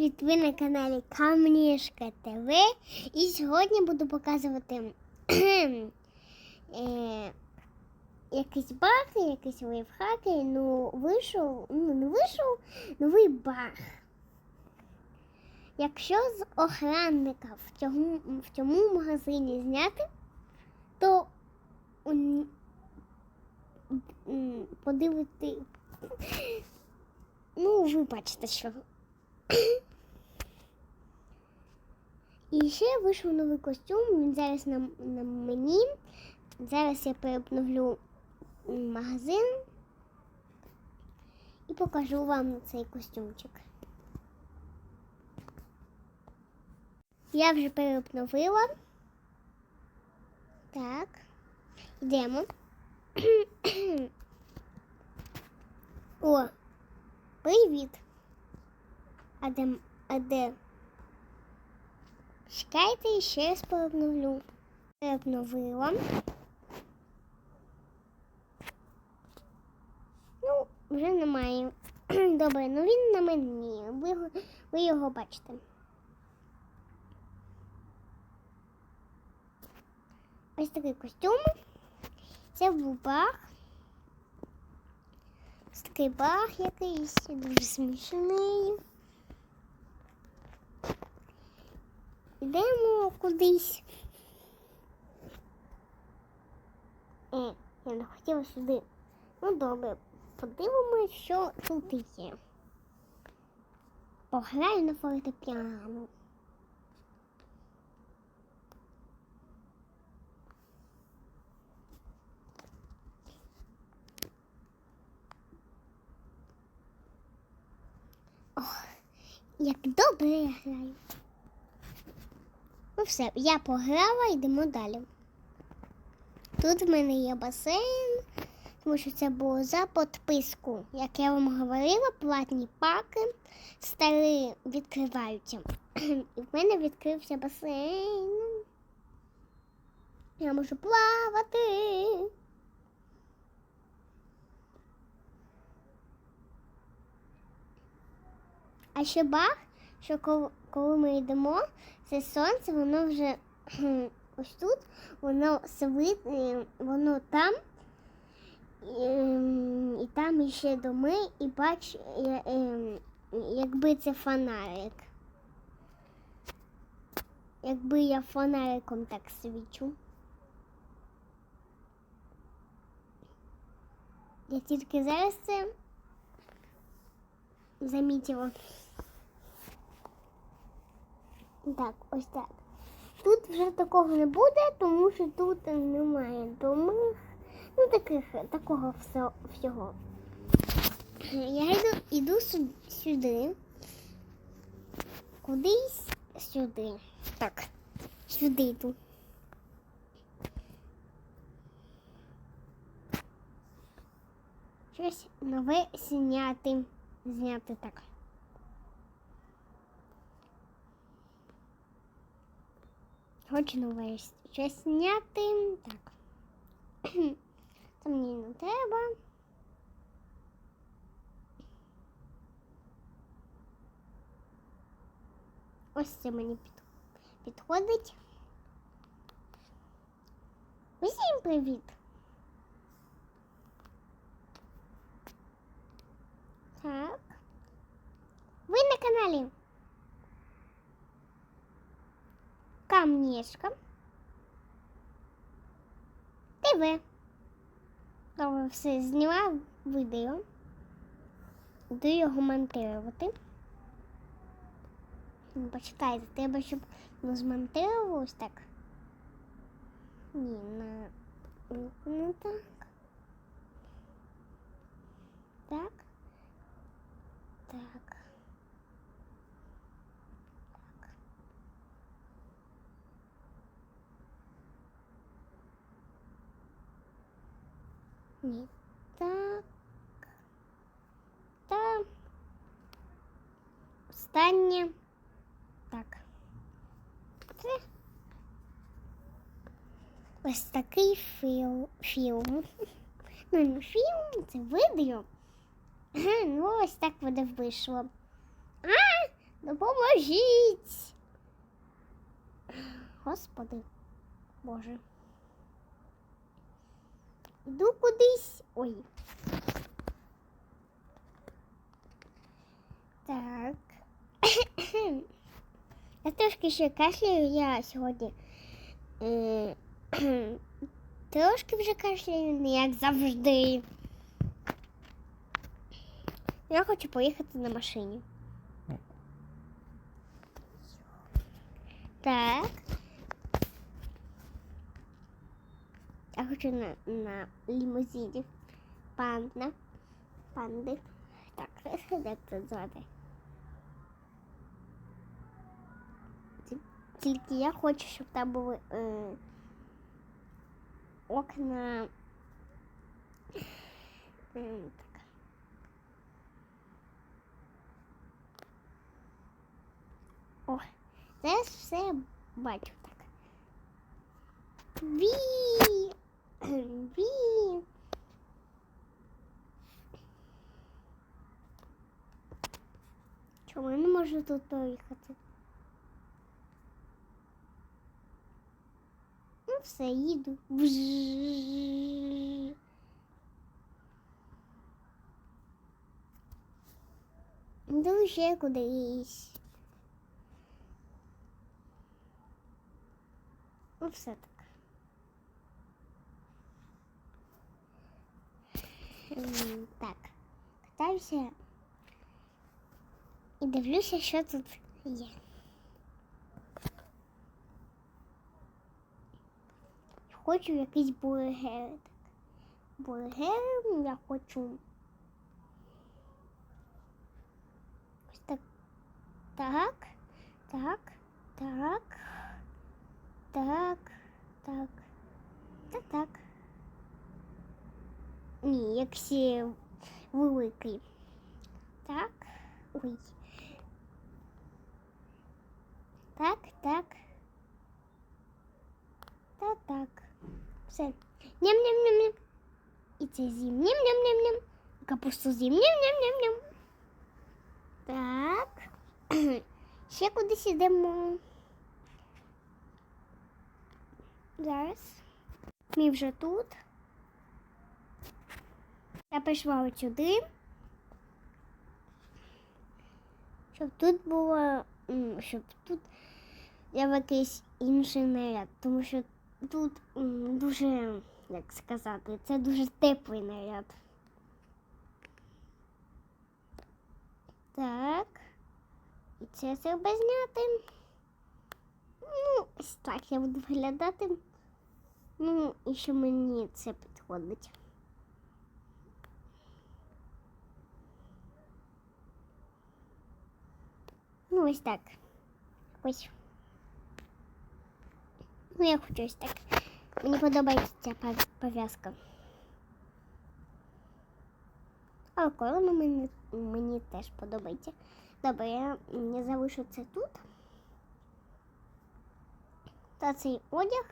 привіт! Ви на каналі Камнішка ТВ. І сьогодні буду показувати е, якісь баги, якісь лайфхаки. Ну, вийшов, ну не вийшов новий баг. Якщо з охранника в цьому, в цьому магазині зняти, то подивити. Ну, ви бачите, що. І ще вийшов новий костюм. Він зараз на, на мені. Зараз я переобновлю магазин і покажу вам цей костюмчик. Я вже переобновила. Так, йдемо. О, привіт. А де, а де? Чекайте, ще раз переобновлю. Переобновила. Ну, вже немає. Добре, ну він на мені. Ви, ви його бачите. Ось такий костюм. Це був баг. Ось такий баг якийсь, дуже смішний. Йдемо кудись. Е, я не хотіла сюди. Ну добре, подивимось, що тут є. Пограю на фортепіано. Ох, як добре я граю. Ну все, я пограла, йдемо далі. Тут в мене є басейн, тому що це було за підписку. Як я вам говорила, платні паки старі відкриваються. І в мене відкрився басейн. Я можу плавати. А ще баг, що коли, коли ми йдемо, це сонце, воно вже ось тут, воно свит, е, воно там, і, ем, і там іще доми, і бач, е, ем, якби це фонарик. Якби я фонариком так свічу. Я тільки зараз це замітила. Так, ось так. Тут вже такого не буде, тому що тут немає домів. Ну, таких, такого всього. Я йду, йду сюди. Кудись сюди. Так, сюди йду. Щось нове зняти. Зняти так. Хочу нове щось зняти. Так. Це мені не треба. Ось це мені під, підходить. Усім привіт! Так. Ви на каналі Камнішка. ТВ. Добре, все знімаю відео. Йду його монтувати. Ну, Почекайте, треба, щоб воно змонтувалось так. Ні, на... так. Так. Так. Так. Ні. Так. Та. Останнє. Так. Ось такий філ, фільм. Ну, не фільм, це відео. Ну ось так буде вийшло. А, Допоможіть. Господи, Боже. Йду кудись. Ой. Так. Я трошки ще кашляю, я сьогодні. е, Трошки вже кашляю, не як завжди. Я хочу поїхати на машині. Так. Я хочу на, на лімузині. Панда. Панди. Так, як це звати? Ті- Тільки я хочу, щоб там були е, окна. Е, так. О, зараз все бачу так. Ві! Чому я не можу тут поїхати? Ну, все, їду. Йду ще кудись. Ну, все так. Ем, Так, катаюся і дивлюся, що тут є. Хочу якийсь бургер. Бургер я хочу. Ось так. Так, так, так, так, так, так, так. Ні, якщо великий. Так. Ой. Так, так. Та так. Все. Ням-ням-ням-ням. І це з'їм. Ням-ням-ням-ням. Капусту з'їм. Ням-ням-ням-ням. Так. Ще кудись ідемо. Зараз. Ми вже тут. Я прийшла от сюди. Щоб тут було, щоб тут я в якийсь інший наряд, тому що тут дуже, як сказати, це дуже теплий наряд. Так. І це треба зняти. Ну, ось так я буду виглядати. Ну, і що мені це підходить. Ну, ось так. Ось. Ну, я хочу ось так. Мені подобається ця пов'язка. А корона мені, мені теж подобається. Добре, я не залишу це тут. Та цей одяг.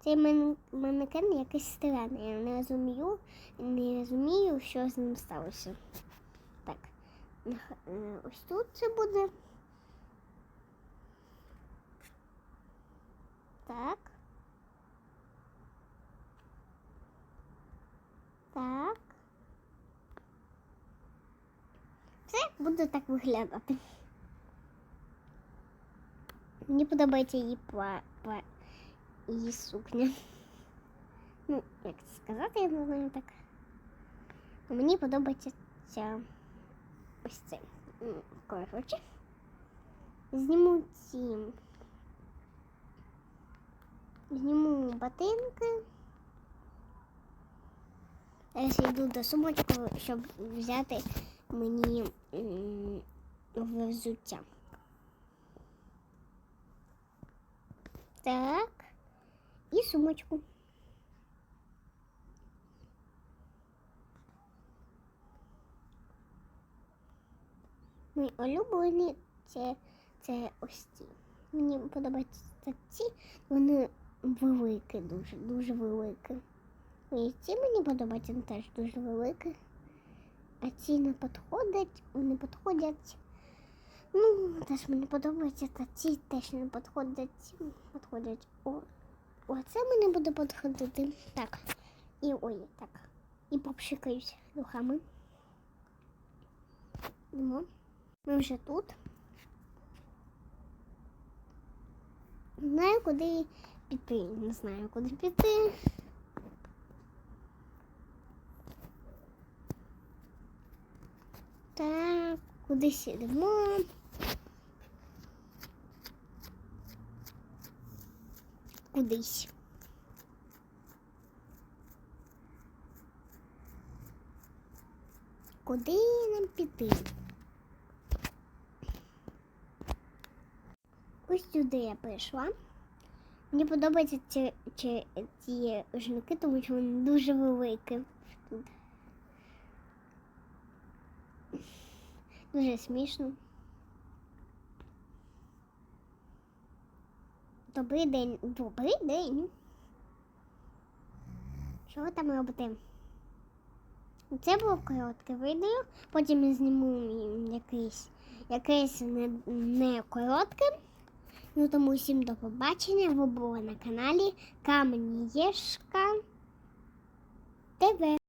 Цей мен- манекен якийсь странний. Я не розумію, не розумію, що з ним сталося. Так. Е, Ось тут це буде. Так. Так. Все буде так виглядати. Мені подобається її пла... пла... її сукня. Ну, як це сказати, я не знаю так. Мені подобається ця ось це. Коротше. Зніму ці. Зніму ботинки. Зараз я йду до сумочку, щоб взяти мені взуття. Так. І сумочку. Мої улюблені це, це ось ці. Мені подобаються ці, вони великі, дуже, дуже великі. І ці мені подобаються вони теж дуже великі. а ці не підходять, не підходять. Ну, теж мені подобається, та ці теж не підходять. Підходять. О, оце мені буде підходити. Так. І ой, так. І попшикаюсь рухами. Йдемо. Ми вже тут. Не знаю, куди піти. Не знаю, куди піти. Так, куди сідемо? Кудись. Куди нам піти? Ось сюди я прийшла. Мені подобаються ці, ці, ці жінки, тому що вони дуже великі. Тут. Дуже смішно. Добрий день. Добрий день. Що ви там робите? Це було коротке відео, потім я зніму якийсь, якесь не, не коротке. Ну тому всім до побачення. Ви були на каналі Камені ТВ.